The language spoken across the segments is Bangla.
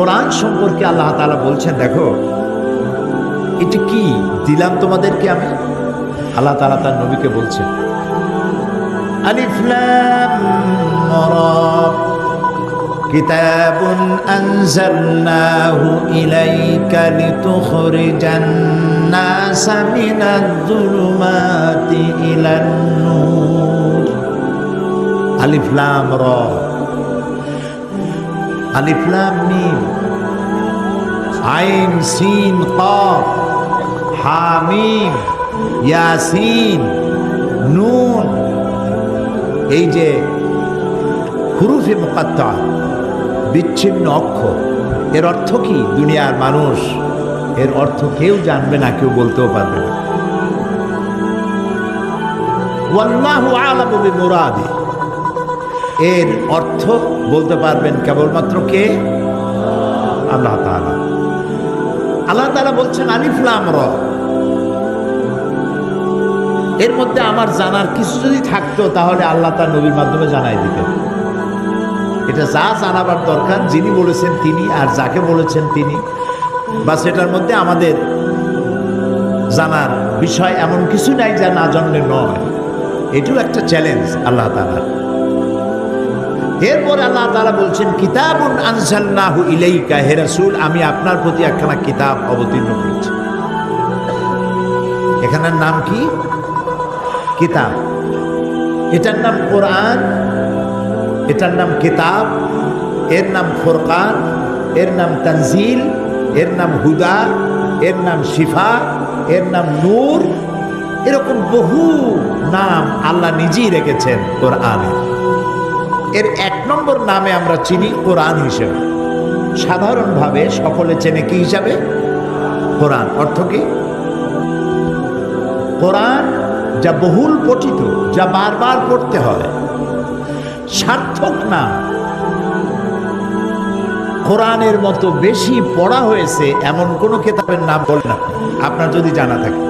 কোরআন সম্পর্কে আল্লাহ তাআলা বলছেন দেখো এটা কি দিলাম তোমাদেরকে আমি আল্লাহ তাআলা তার নবীকে বলছেন আলিফ লাম রা كتاب أنزلناه إليك لتخرج الناس من الظلمات إلى النور ألف لام را আলিফলাম মিম। আইন, সিন, কফ। হামিম ইয়াসিন নুন। এই যে হুরুফে মোকাত্তা বিচ্ছিন্ন অক্ষ এর অর্থ কি? দুনিয়ার মানুষ, এর অর্থ কেউ জানবে না, কেউ বলতেও পারবে না। ওয়াল্লাহু আলামু বিমুরাদি। এর অর্থ বলতে পারবেন কেবলমাত্র কে? আল্লাহ তাআলা। আল্লাহ তাআলা বলছেন, আলিফ লাম র। এর মধ্যে আমার জানার কিছু যদি থাকতো, তাহলে আল্লাহ তার নবীর মাধ্যমে জানাই দিতেন। এটা যা জানাবার দরকার, যিনি বলেছেন তিনি আর যাকে বলেছেন তিনি। বা সেটার মধ্যে আমাদের জানার বিষয় এমন কিছু নাই যা না জানলে নয়। এটিও একটা চ্যালেঞ্জ আল্লাহ তালার এরপর আল্লাহ তালা বলছেন, কিতাবুন আনসাল্লাহু ইলাইকা, হে রাসূল, আমি আপনার প্রতি একখানা কিতাব অবতীর্ণ করেছি। এখানের নাম কি? কিতাব। এটার নাম কোরআন, এটার নাম কিতাব, এর নাম ফোরকান, এর নাম তানজিল, এর নাম হুদা, এর নাম শিফা, এর নাম নূর। এরকম বহু নাম আল্লাহ নিজেই রেখেছেন কোরআনে। এর এক নম্বর নামে আমরা চিনি কোরআন হিসেবে। সাধারণভাবে সকলে চেনে কি হিসাবে? কোরআন। অর্থ কি? কোরআন যা বহুল পঠিত, যা বারবার পড়তে হয়, সার্থক না। কোরআনের মতো বেশি পড়া হয়েছে এমন কোন কেতাবের নাম বলেন না। আপনার যদি জানা থাকে।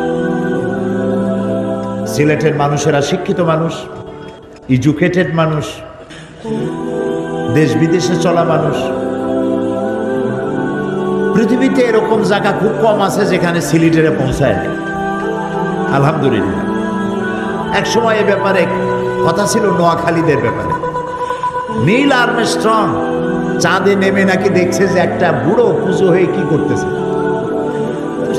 সিলেটের মানুষেরা শিক্ষিত মানুষ, এডুকেটেড মানুষ দেশ বিদেশে চলা মানুষ। পৃথিবীতে এরকম জায়গা খুব কম আছে যেখানে সিলেটেরে পৌঁছায় আলহামদুলিল্লাহ। এক সময় এ ব্যাপারে কথা ছিল নোয়াখালীদের ব্যাপারে। নীল আর্মে স্ট্রং চাঁদে নেমে নাকি দেখছে যে একটা বুড়ো পুজো হয়ে কি করতেছে।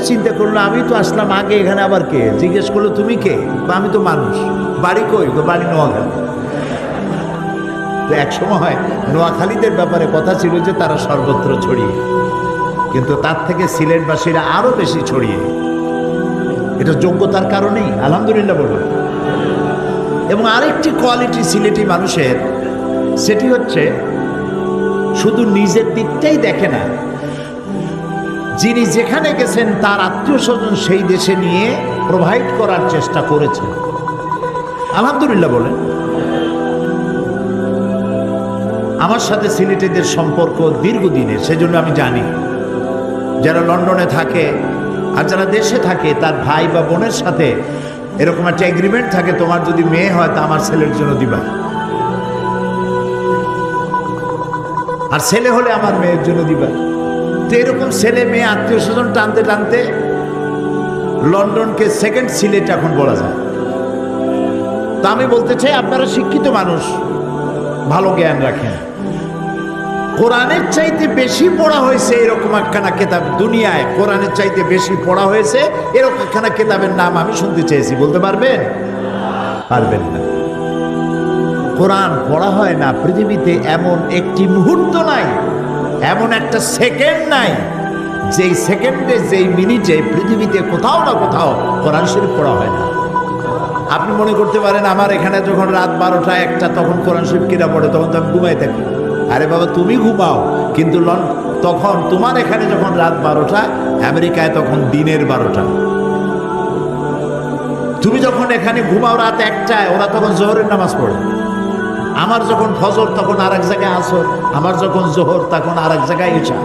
চিন্তা করল, আমি তো আসলাম আগে, এখানে আবার কে? জিজ্ঞেস করল, তুমি কে? আমি তো মানুষ। বাড়ি কই? বাড়ি নোয়াখালী। তো এক সময় নোয়াখালীদের ব্যাপারে কথা ছিল যে তারা সর্বত্র ছড়িয়ে। কিন্তু তার থেকে সিলেটবাসীরা আরও বেশি ছড়িয়ে। এটা যোগ্যতার কারণেই, আলহামদুলিল্লাহ বলুন এবং আরেকটি কোয়ালিটি সিলেটি মানুষের, সেটি হচ্ছে শুধু নিজের দিকটাই দেখে না, যিনি যেখানে গেছেন তার আত্মীয় স্বজন সেই দেশে নিয়ে প্রোভাইড করার চেষ্টা করেছেন। আলহামদুলিল্লাহ বলেন। আমার সাথে সিলেটেদের সম্পর্ক দীর্ঘদিনের, সেজন্য আমি জানি। যারা লন্ডনে থাকে আর যারা দেশে থাকে, তার ভাই বা বোনের সাথে এরকম একটা এগ্রিমেন্ট থাকে, তোমার যদি মেয়ে হয়, তা আমার ছেলের জন্য দিবা। আর ছেলে হলে আমার মেয়ের জন্য দিবা। তো এরকম ছেলে, মেয়ে, আত্মীয় স্বজন টানতে টানতে লন্ডনকে সেকেন্ড সিলেট এখন বলা যায়। তা আমি বলতে চাই, আপনারা শিক্ষিত মানুষ ভালো জ্ঞান রাখেন। কোরআনের চাইতে বেশি পড়া হয়েছে এরকম একখানা কেতাব দুনিয়ায়। কোরআনের চাইতে বেশি পড়া হয়েছে এরকম একখানা কেতাবের নাম আমি শুনতে চেয়েছি। বলতে পারবেন? পারবেন না। কোরআন পড়া হয় না, পৃথিবীতে এমন একটি মুহূর্ত নাই, এমন একটা সেকেন্ড নাই, যেই সেকেন্ডে, যেই মিনিটে পৃথিবীতে কোথাও না কোথাও কোরআন শরীফ পড়া হয় না। আপনি মনে করতে পারেন আমার এখানে যখন রাত বারোটা একটা, তখন কোরআন শরীফ কিনা পড়ে, তখন তো আমি ঘুমাই থাকি। আরে বাবা, তুমি ঘুমাও। কিন্তু লন, তখন তোমার এখানে যখন রাত বারোটা, আমেরিকায় তখন দিনের বারোটা। তুমি যখন এখানে ঘুমাও রাত একটায়, ওরা তখন জোহরের নামাজ পড়ে। আমার যখন ফজর, তখন আর এক জায়গায় আসর। আমার যখন জোহর, তখন আর এক জায়গায় তো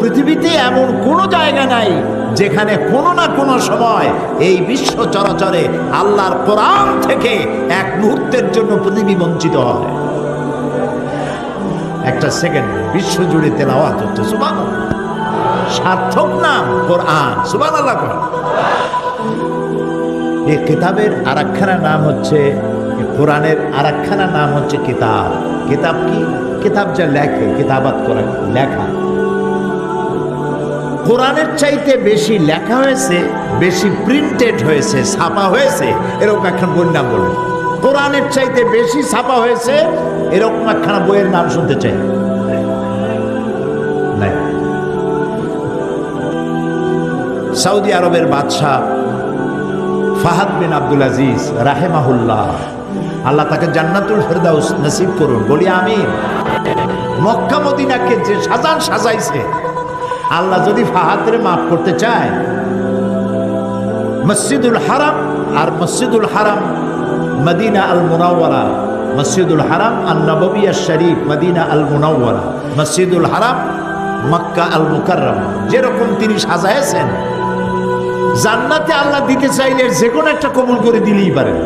পৃথিবীতে এমন কোনো জায়গা নাই যেখানে কোনো না কোনো সময় এই বিশ্ব চরাচরে আল্লাহর কোরআন থেকে এক মুহূর্তের জন্য পৃথিবী বঞ্চিত হয়। একটা সেকেন্ড বিশ্ব জুড়ে তেলাওয়াত হচ্ছে সুবান সার্থক নাম কোরআন সুবান আল্লাহ। এই কিতাবের আরাকখানা নাম হচ্ছে কোরআনের আরাকখানা নাম হচ্ছে কিতাব। কিতাব কি? কিতাব যা লেখে, কিতাবাত করা, লেখা। কোরআনের চাইতে বেশি লেখা হয়েছে, বেশি প্রিন্টেড হয়েছে, ছাপা হয়েছে, এরকম একখান বইয়ের নাম বলুন। কোরআনের চাইতে বেশি ছাপা হয়েছে, এরকম একখানা বইয়ের নাম শুনতে চাই। সৌদি আরবের বাদশাহ ফাহাদ বিন আব্দুল আজিজ রাহেমাহুল্লাহ, আল্লাহ তাকে জান্নাতুল ফেরদাউস নসিব করুন, বলি আমি মক্কা মদিনাকে যে সাজান সাজাইছে আল্লাহ যদি ফাহাদের মাফ করতে চায়, মসজিদুল হারাম আর মসজিদুল হারাম মদিনা আল মুনাওয়ারা, মসজিদুল হারাম আল নববিয়া শরীফ মদিনা আল মুনাওয়ারা, মসজিদুল হারাম মক্কা আল মুকাররম, যেরকম তিনি সাজাইছেন, জান্নাতে আল্লাহ দিতে চাইলে যে কোনো একটা কবুল করে দিলেই পারেন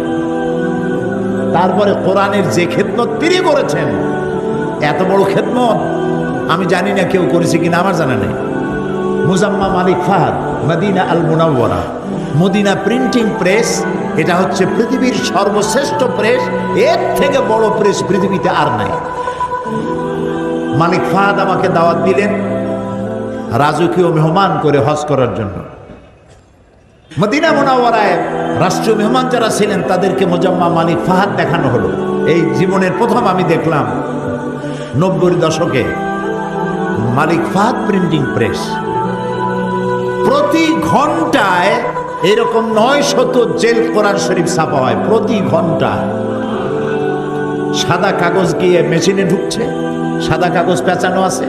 তারপরে কোরআনের যে খেদমত তিনি করেছেন, এত বড় খেদমত, আমি জানি না কেউ করেছে কিনা, আমার জানা নেই। Mujamma Malik Fahad, Madina al Munawwara Madina printing press এটা হচ্ছে পৃথিবীর সর্বশ্রেষ্ঠ প্রেস এর থেকে বড় প্রেস পৃথিবীতে আর নাই। মালিক ফাহাদ আমাকে দাওয়াত দিলেন রাজকীয় মেহমান করে হজ করার জন্য। মদিনা মোনাওয়ারায় রাষ্ট্রীয় মেহমান যারা ছিলেন, তাদেরকে মোজাম্মা মালিক ফাহাদ দেখানো হলো। এই জীবনের প্রথম আমি দেখলাম নব্বই দশকে মালিক ফাহাদ প্রিন্টিং প্রেস প্রতি ঘন্টায় এরকম নয় শত জেল কোরআন শরীফ ছাপা হয়, প্রতি ঘন্টায়। সাদা কাগজ গিয়ে মেশিনে ঢুকছে, সাদা কাগজ পেঁচানো আছে,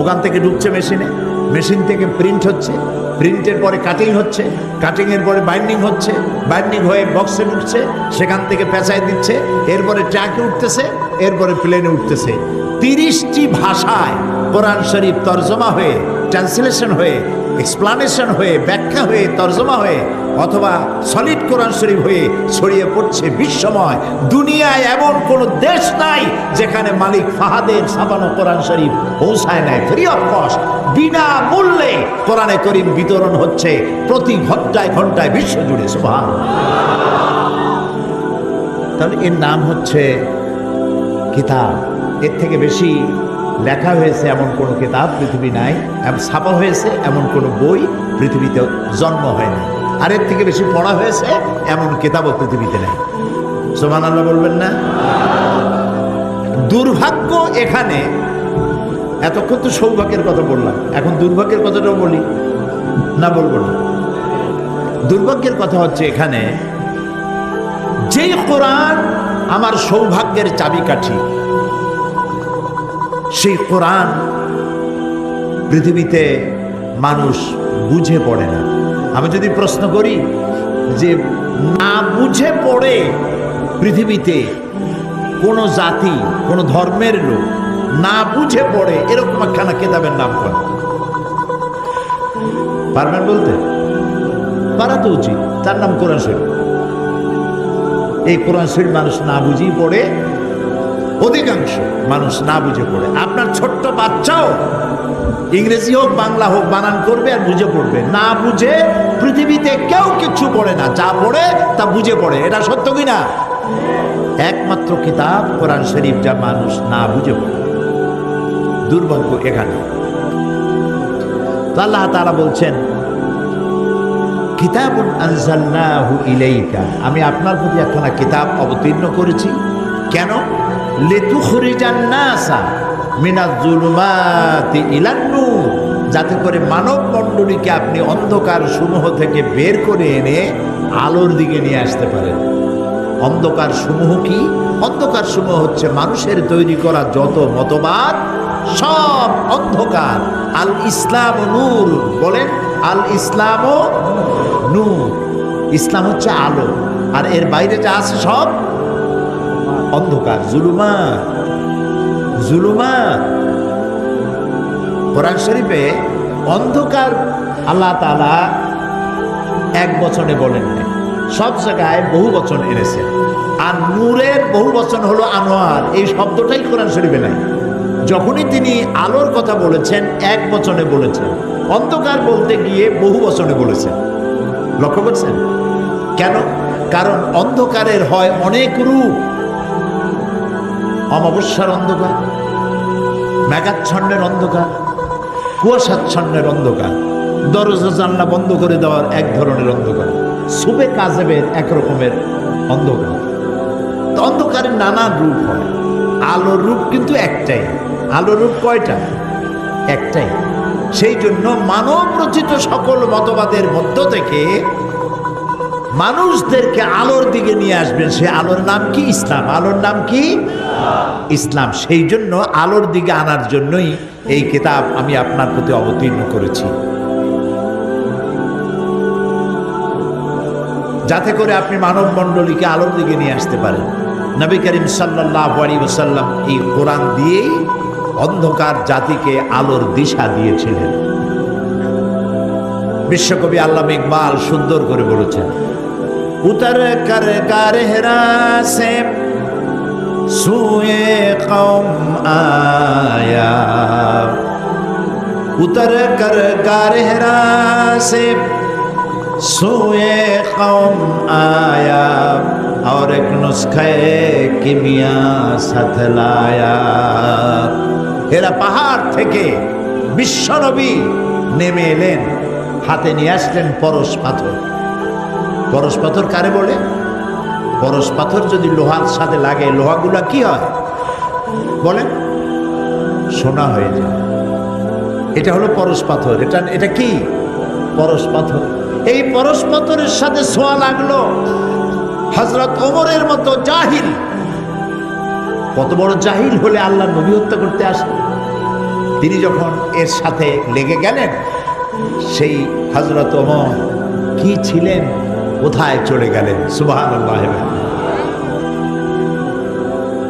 ওখান থেকে ঢুকছে মেশিনে, মেশিন থেকে প্রিন্ট হচ্ছে, প্রিন্টের পরে কাটিং হচ্ছে, কাটিংয়ের পরে বাইন্ডিং হচ্ছে, বাইন্ডিং হয়ে বক্সে ঢুকছে, সেখান থেকে পেঁচায় দিচ্ছে, এরপরে ট্রাকে উঠতেছে, এরপরে প্লেনে উঠতেছে। তিরিশটি ভাষায় কোরআন শরীফ তর্জমা হয়ে, ট্রান্সলেশন হয়ে এক্সপ্লানেশন হয়ে, ব্যাখ্যা হয়ে, তর্জমা হয়ে, অথবা সলিড কোরআন শরীফ হয়ে ছড়িয়ে পড়ছে বিশ্বময়। দুনিয়ায় এমন কোনো দেশ নাই যেখানে মালিক ফাহাদের সাবানো কোরআন শরীফ পৌঁছায় নাই। ফ্রি অফ কস্ট বিনা মূল্যে কোরআনে করিম বিতরণ হচ্ছে প্রতি ঘন্টায় ঘন্টায় বিশ্ব জুড়ে সুবহান তাহলে এর নাম হচ্ছে কিতাব। এর থেকে বেশি লেখা হয়েছে এমন কোনো কিতাব, পৃথিবী নাই ছাপা হয়েছে এমন কোনো বই পৃথিবীতে জন্ম হয় না আর এর থেকে বেশি পড়া হয়েছে এমন কিতাবও পৃথিবীতে নেই। সোমান আল্লাহ বলবেন না? দুর্ভাগ্য এখানে, এতক্ষণ তো সৌভাগ্যের কথা বললাম, এখন দুর্ভাগ্যের কথাটাও বলি, না বলব না। দুর্ভাগ্যের কথা হচ্ছে এখানে, যেই কোরআন আমার সৌভাগ্যের চাবিকাঠি সেই কোরআন পৃথিবীতে মানুষ বুঝে পড়ে না। আমি যদি প্রশ্ন করি যে না বুঝে পড়ে পৃথিবীতে কোনো জাতি, কোনো ধর্মের লোক না বুঝে পড়ে, এরকম একখানা কেতাবের নাম করে। পারবেন বলতে? পারা তো উচিত, তার নাম কোরআন শরীফ। এই কোরআন শরীফ মানুষ না বুঝেই পড়ে অধিকাংশ মানুষ না বুঝে পড়ে। আপনার ছোট্ট বাচ্চাও ইংরেজি হোক, বাংলা হোক, বানান করবে আর বুঝে পড়বে। না বুঝে পৃথিবীতে কেউ কিছু পড়ে না। যা পড়ে, তা বুঝে পড়ে। এটা সত্য কি না একমাত্র কিতাব কোরআন শরীফ যা মানুষ না বুঝে পড়ে। দুর্ভাগ্য এখানে। আল্লাহ তাআলা বলছেন ইলাইকা। আমি আপনার প্রতি একখানা কিতাব অবতীর্ণ করেছি। কেন? যাতে করে মানব মণ্ডলীকে আপনি অন্ধকার সমূহ থেকে বের করে এনে আলোর দিকে নিয়ে আসতে পারেন। অন্ধকার সমূহ কি? অন্ধকার সমূহ হচ্ছে মানুষের তৈরি করা যত মতবাদ, সব অন্ধকার। আল ইসলাম নূর, বলেন আল ইসলাম নূর। ইসলাম হচ্ছে আলো, আর এর বাইরে যা আছে সব অন্ধকার জুলুমা জুলুমা কোরআন শরীফে অন্ধকার আল্লাহ তাআলা এক বচনে বলেন সব জায়গায় বহু বচন এনেছেন আর নূরের বহু বচন হলো আনোয়ার, এই শব্দটাই কোরআন শরীফে নাই। যখনই তিনি আলোর কথা বলেছেন, এক বচনে বলেছেন। অন্ধকার বলতে গিয়ে বহু বচনে বলেছেন। লক্ষ্য করছেন? কেন? কারণ অন্ধকারের হয় অনেক রূপ। অমাবস্যার অন্ধকার, মেঘাচ্ছন্নের অন্ধকার, কুয়াশাচ্ছন্নের অন্ধকার, দরজা জানলা বন্ধ করে দেওয়ার এক ধরনের অন্ধকার, সুবে কাজেবের একরকমের অন্ধকার। অন্ধকারের নানান রূপ হয়, আলোর রূপ কিন্তু একটাই, আলোর রূপ কয়টা? একটাই। সেই জন্য মানব রচিত সকল মতবাদের মধ্য থেকে মানুষদেরকে আলোর দিকে নিয়ে আসবেন। সে আলোর নাম কি? ইসলাম। আলোর নাম কি? ইসলাম। সেই জন্য আলোর দিকে আনার জন্যই এই কিতাব আমি আপনার প্রতি অবতীর্ণ করেছি। যাতে করে আপনি মানব মণ্ডলীকে আলোর দিকে নিয়ে আসতে পারেন। নবী করিম সাল্লাহ আলী এই কোরআন দিয়েই অন্ধকার জাতিকে আলোর দিশা দিয়েছিলেন। বিশ্বকবি আল্লাহ ইকবাল সুন্দর করে বলেছেন, উতর কর কার হেরা সে سوئے قوم آیا اتر کر کارہرا سے سوئے قوم آیا اور ایک نسخے کیمیا ساتھ لایا এরা পাহাড় থেকে বিশ্বনবী নেমে এলেন হাতে নিয়ে আসলেন পরশ পাথর পরশ পাথর কারে বলে পরশ পাথর যদি লোহার সাথে লাগে, লোহাগুলা কি হয়? বলেন। সোনা হয়ে যায়। এটা হলো পরশ পাথর। এটা এটা কি? পরশ পাথর। এই পরশ পাথরের সাথে ছোঁয়া লাগল হজরত ওমরের মতো জাহিল। কত বড় জাহিল হলে আল্লাহ নবী হত্যা করতে আসে। তিনি যখন এর সাথে লেগে গেলেন, সেই হজরত ওমর কি ছিলেন? কোথায় চলে গেলেন? সুবাহ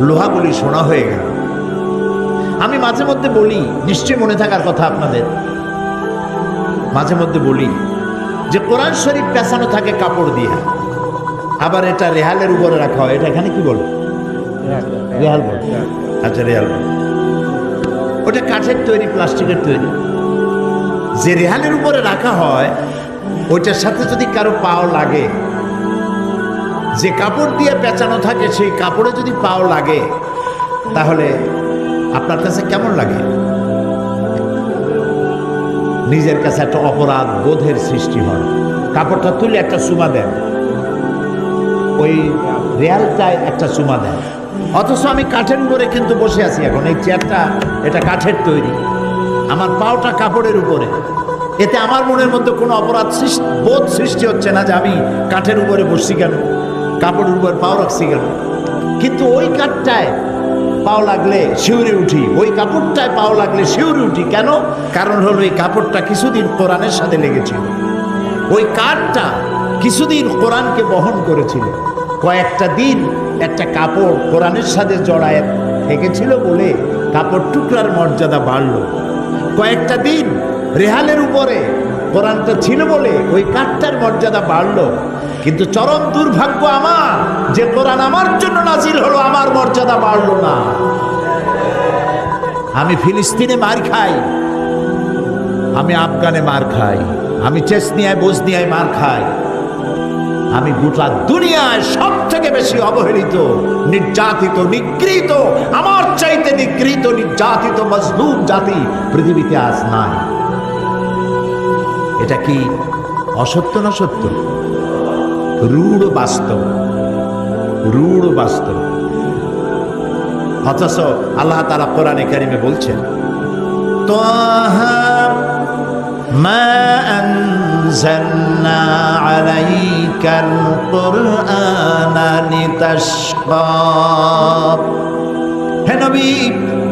লোহাগুলি সোনা হয়ে গেল। আমি মাঝে মধ্যে বলি, নিশ্চয়ই মনে থাকার কথা আপনাদের। মাঝে মধ্যে বলি যে, কোরআন শরীফ পেঁচানো থাকে কাপড় দিয়ে। আবার এটা রেহালের উপরে রাখা হয়। এটা এখানে কি বলে? রেহাল বলে। আচ্ছা রেহাল বলে। ওটা কাঠের তৈরি, প্লাস্টিকের তৈরি। যে রেহালের উপরে রাখা হয় ওইটার সাথে যদি কারও পাও লাগে, যে কাপড় দিয়ে পেঁচানো থাকে, সেই কাপড়ে যদি পাও লাগে, তাহলে আপনার কাছে কেমন লাগে? নিজের কাছে একটা অপরাধ বোধের সৃষ্টি হয়। কাপড়টা তুলে একটা চুমা দেন। ওই রেয়ালটায় একটা চুমা দেন। অথচ আমি কাঠের উপরে কিন্তু বসে আছি এখন। এই চেয়ারটা, এটা কাঠের তৈরি। আমার পাওটা কাপড়ের উপরে। এতে আমার মনের মধ্যে কোনো অপরাধ বোধ সৃষ্টি হচ্ছে না যে আমি কাঠের উপরে বসছি কেন? কাপড়ের উপর পাও রাখছি কেন? কিন্তু ওই কাঠটায় পাও লাগলে শিউরে উঠি। ওই কাপড়টায় পাও লাগলে শিউরে উঠি। কেন? কারণ হলো এই কাপড়টা কিছুদিন কোরআনের সাথে লেগেছিল। ওই কাঠটা কিছুদিন কোরআনকে বহন করেছিল। কয়েকটা দিন একটা কাপড় কোরআনের সাথে জড়ায় থেকেছিল বলে কাপড় টুকরার মর্যাদা বাড়ল। কয়েকটা দিন রেহালের উপরে। কোরআনটা ছিল বলে ওই কাঠটার মর্যাদা বাড়লো। কিন্তু চরম দুর্ভাগ্য আমার যে কোরআন আমার জন্য নাজিল হলো, আমার মর্যাদা বাড়লো না। আমি ফিলিস্তিনে মার খাই। আমি আফগানে মার খাই। আমি চেসনিয়ায়, বসনিয়ায় মার খাই। আমি গোটা দুনিয়ায় সব থেকে বেশি অবহেলিত, নির্যাতিত নিগৃহীত আমার চাইতে নিগৃহীত নির্যাতিত, মজলুম জাতি পৃথিবীতে আজ নাই। এটা কি অসত্য না সত্য? রূঢ় বাস্তব। রূঢ় বাস্তব। অথচ আল্লাহ তারা কোরআন একাডেমি বলছেন হেনবি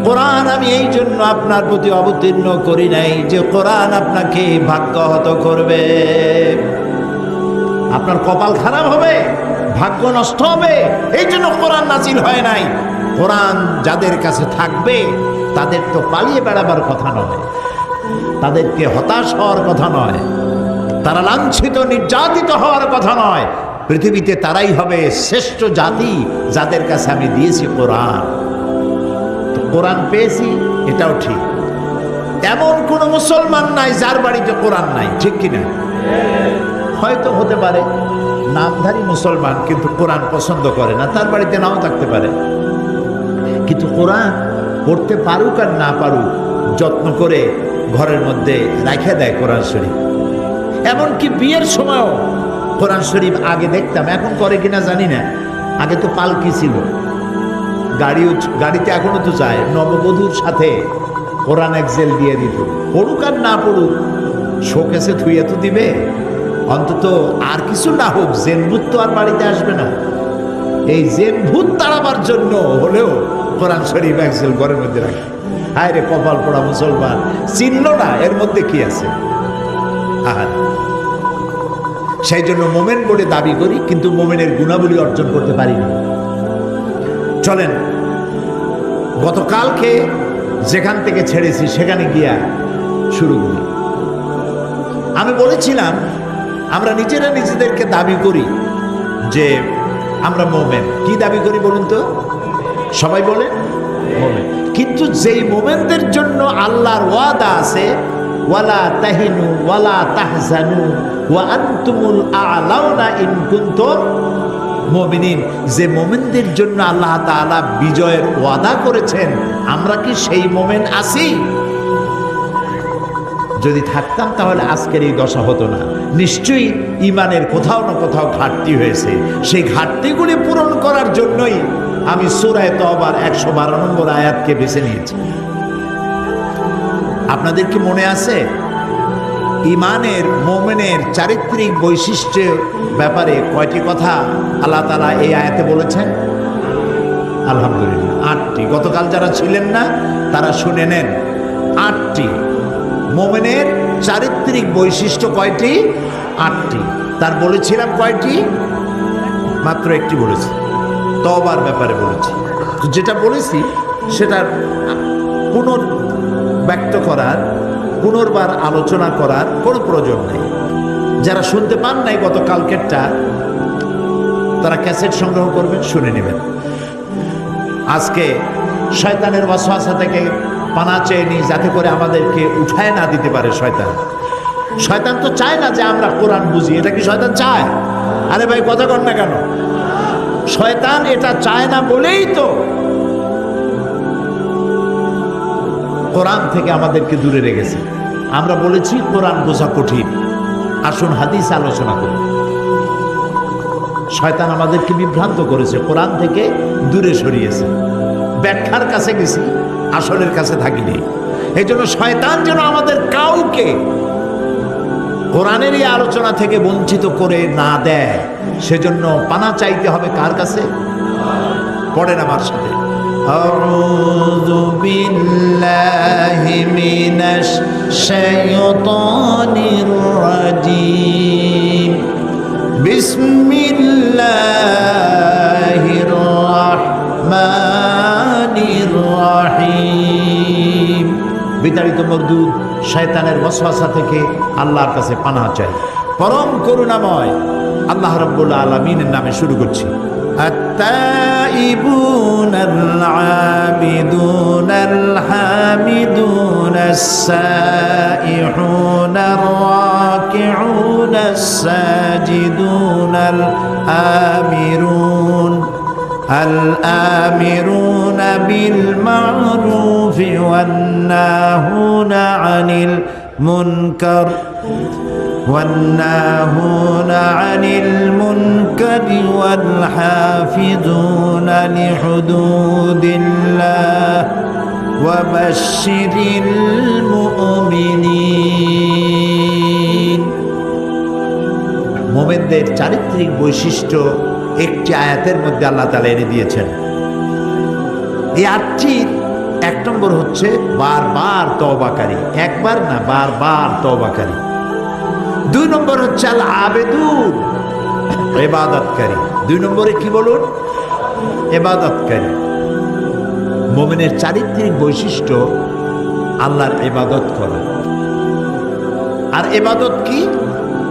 কোরআন আমি এই জন্য আপনার প্রতি অবতীর্ণ করি নাই যে কোরআন আপনাকে ভাগ্যহত করবে। আপনার কপাল খারাপ হবে, ভাগ্য নষ্ট হবে, এই জন্য কোরআন নাজিল হয় নাই। কোরআন যাদের কাছে থাকবে, তাদের তো পালিয়ে বেড়াবার কথা নয়, তাদেরকে হতাশ হওয়ার কথা নয়, তারা লাঞ্ছিত, নির্যাতিত হওয়ার কথা নয়। পৃথিবীতে তারাই হবে শ্রেষ্ঠ জাতি যাদের কাছে আমি দিয়েছি কোরআন। কোরআন পেয়েছি, এটাও ঠিক। এমন কোন মুসলমান নাই যার বাড়িতে কোরআন নাই, ঠিক কিনা হয়তো হতে পারে, নামধারী মুসলমান কিন্তু কোরআন পছন্দ করে না, তার বাড়িতে নাও থাকতে পারে। কিন্তু কোরআন পড়তে পারুক আর না পারুক, যত্ন করে ঘরের মধ্যে রাখে দেয় কোরআন শরীফ। এমনকি বিয়ের সময়ও কোরআন শরীফ আগে দেখতাম, এখন করে কিনা জানি না, আগে তো পালকি ছিল। গাড়িও গাড়িতে এখনও তো যায়। নববধূর সাথে কোরআন এক্সেল দিয়ে দিত। পড়ুক আর না পড়ুক, শোকেসে থুইয়ে তো দিবে। অন্তত আর কিছু না হোক, জেন জেনভূত তো আর বাড়িতে আসবে না। এই জেন জেনভূত তাড়াবার জন্য হলেও কোরআন শরীফ একজেল ঘরের মধ্যে রাখে। হায় রে কপাল পড়া মুসলমান, চিহ্ন না, এর মধ্যে কি আছে? আহার সেই জন্য মোমেন বলে দাবি করি, কিন্তু মোমেনের গুণাবলী অর্জন করতে পারি না। চলেন গতকালকে যেখান থেকে ছেড়েছি, সেখানে গিয়া শুরু করি। আমি বলেছিলাম, আমরা নিজেরা নিজেদেরকে দাবি করি যে আমরা মোমেন। কি দাবি করি বলুন তো? সবাই বলে, মোমেন। কিন্তু যেই মোমেনদের জন্য আল্লাহর ওয়াদা আছে, ওয়ালা তাহিনু, ওয়ালা তাহজানু, ওয়া আনতুমুল আলাউনা ইন কুনতুম মুমিনিন, যে মোমেনদের জন্য আল্লাহ তাআলা বিজয়ের ওয়াদা করেছেন, আমরা কি সেই মোমেন আছি? যদি থাকতাম তাহলে আজকের এই দশা হতো না। নিশ্চয়ই ইমানের কোথাও না কোথাও ঘাটতি হয়েছে। সেই ঘাটতিগুলি পূরণ করার জন্যই আমি সুরায় তবার একশো বারো নম্বর আয়াতকে বেছে নিয়েছি। আপনাদের কি মনে আছে? ইমানের মোমেনের চারিত্রিক বৈশিষ্ট্যের ব্যাপারে কয়টি কথা আল্লাহ তালা এই আয়াতে বলেছেন? আলহামদুলিল্লাহ। আটটি। গতকাল যারা ছিলেন না, তারা শুনে নেন। আটটি। মোমেনের চারিত্রিক বৈশিষ্ট্য কয়টি? আটটি। তার বলেছিলাম কয়টি? মাত্র একটি বলেছি। তবার ব্যাপারে বলেছি। যেটা বলেছি সেটার পুনর ব্যক্ত করার পুনর্বার আলোচনা করার কোনো প্রয়োজন নেই। যারা শুনতে পান নাই গত কালকেরটা তারা ক্যাসেট সংগ্রহ করবেন, শুনে নেবেন। আজকে শয়তানের ওয়াসওয়াসা থেকে পানা চেয়ে নিই, যাতে করে আমাদেরকে উঠায় না দিতে পারে শয়তান। শয়তান তো চায় না যে আমরা কোরআন বুঝি, এটা কি শয়তান চায়? আরে ভাই, কথা কর না কেন? শয়তান এটা চায় না বলেই তো কোরআন থেকে আমাদেরকে দূরে রেখেছে। আমরা বলেছি, কোরআন বোঝা কঠিন। আসুন হাদিস আলোচনা করি। শয়তান আমাদেরকে বিভ্রান্ত করেছে, কোরআন থেকে দূরে সরিয়েছে। ব্যাখ্যার কাছে গেছি, আসলের কাছে থাকিনি। এই জন্য শয়তান যেন আমাদের কাউকে কোরআনের এই আলোচনা থেকে বঞ্চিত করে না দেয়, সেজন্য পানা চাইতে হবে কার কাছে? পড়েন আমার সাথে। أعوذ بالله من الشيطان الرجيم بسم الله الرحمن الرحيم বিতাড়িত মরদুদ শয়তানের ওয়াসওয়াসা থেকে আল্লাহর কাছে পানাহ চাই পরম করুণাময় আল্লাহ রাব্বুল আলামিনের নামে শুরু করছি التائبون العابدون الحامدون السائحون الراكعون الساجدون الآمرون الآمرون بالمعروف والناهون عن المنكر والناهون عن المنكر والحافظون لحدود الله وبشر المؤمنين মোমেনদের চারিত্রিক বৈশিষ্ট্য একটি আয়াতের মধ্যে আল্লাহ তালা এনে দিয়েছেন এই আটটির এক নম্বর হচ্ছে বারবার তবাকারী একবার না বারবার তবাকারী দুই নম্বর হচ্ছে আল আবেদুন। এবাদতকারী দুই নম্বরে কি বলুন? এবাদতকারী মোমেনের চারিত্রিক বৈশিষ্ট্য আল্লাহর এবাদত করা। আর এবাদত কি?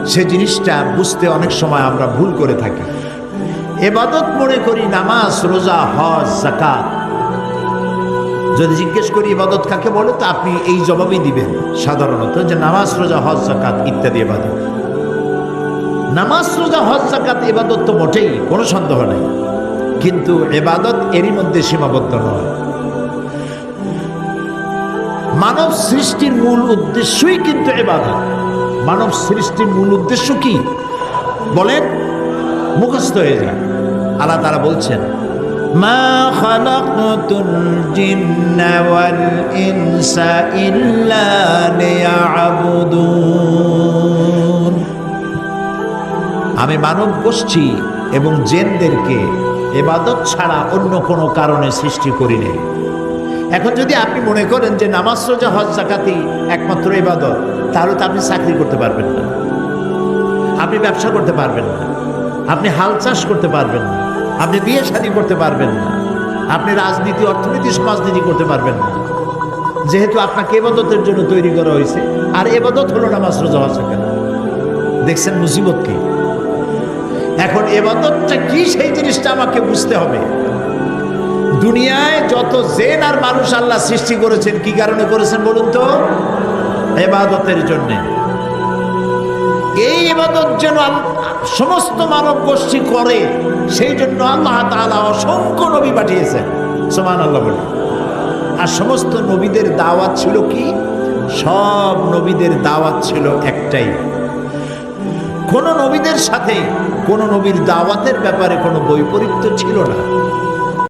সে জিনিসটা বুঝতে অনেক সময় আমরা ভুল করে থাকি। এবাদত মনে করি নামাজ, রোজা, হজ জাকাত যদি জিজ্ঞেস করি ইবাদত কাকে বলে, তো আপনি এই জবাবই দিবেন। সাধারণত যে নামাজ, রোজা, হজ জাকাত ইত্যাদি ইবাদত। নামাজ, রোজা, হজ জাকাত ইবাদত তো মোটেই কোনো সন্দেহ নেই। কিন্তু এবাদত এরই মধ্যে সীমাবদ্ধ নয়। মানব সৃষ্টির মূল উদ্দেশ্যই কিন্তু এবাদত মানব সৃষ্টির মূল উদ্দেশ্য কি? বলেন, মুখস্থ হয়ে যায় আল্লাহ তারা বলছেন খালাকতুল জিন্না ওয়াল ইনসা ইল্লা লিয়াবুদুন। আমি মানব গোষ্ঠী এবং জেনদেরকে এবাদত ছাড়া অন্য কোনো কারণে সৃষ্টি করিনি এখন যদি আপনি মনে করেন যে নামাজ, রোজা, হজ জাকাতি একমাত্র ইবাদত, তাহলে তো আপনি চাকরি করতে পারবেন না। আপনি ব্যবসা করতে পারবেন না। আপনি হাল চাষ করতে পারবেন না। আপনি বিয়ে শাদী করতে পারবেন না। আপনি রাজনীতি, অর্থনীতি, সমাজনীতি করতে পারবেন না। যেহেতু আপনাকে এবাদতের জন্য তৈরি করা হয়েছে, আর এবাদত হলো নামাজ, রোজা, হজ, জাকাত। দেখছেন মুসিবত কি? এখন এবাদতটা কি সেই জিনিসটা আমাকে বুঝতে হবে। দুনিয়ায় যত জেন আর মানুষ আল্লাহ সৃষ্টি করেছেন, কি কারণে করেছেন বলুন তো? এবাদতের জন্যে। এই ইবাদত যেন সমস্ত মানব গোষ্ঠী করে, সেই জন্য আল্লাহ তাআলা অসংখ্য নবী পাঠিয়েছেন। সমান আল্লাহ বলে আর সমস্ত নবীদের দাওয়াত ছিল কি? সব নবীদের দাওয়াত ছিল একটাই। কোন নবীদের সাথে কোন নবীর দাওয়াতের ব্যাপারে কোনো বৈপরীত্য ছিল না।